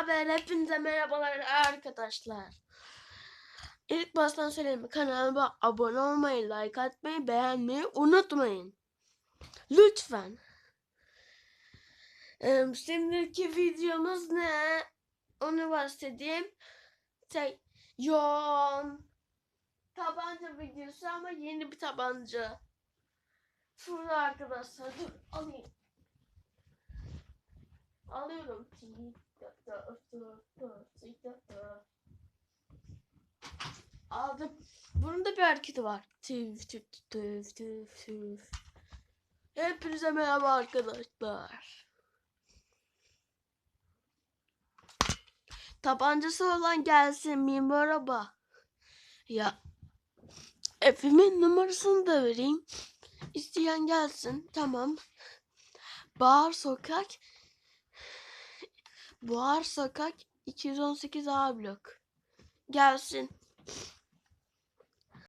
Evet hepinize merhabalar arkadaşlar. İlk baştan söyleyeyim kanalıma abone olmayı, like atmayı, beğenmeyi unutmayın. Lütfen. Şimdiki videomuz ne? Onu bahsedeyim. Şey, yoğun tabanca videosu ama yeni bir tabanca. Şurada arkadaşlar dur alayım. Alıyorum. Aldım. Bunun da bir hareketi var. Tüf. Hepinize merhaba arkadaşlar. Tabancası olan gelsin bir merhaba. Ya evimin numarasını da vereyim. İsteyen gelsin. Tamam. Bahar Sokak Buhar Sokak 218 A blok. Gelsin.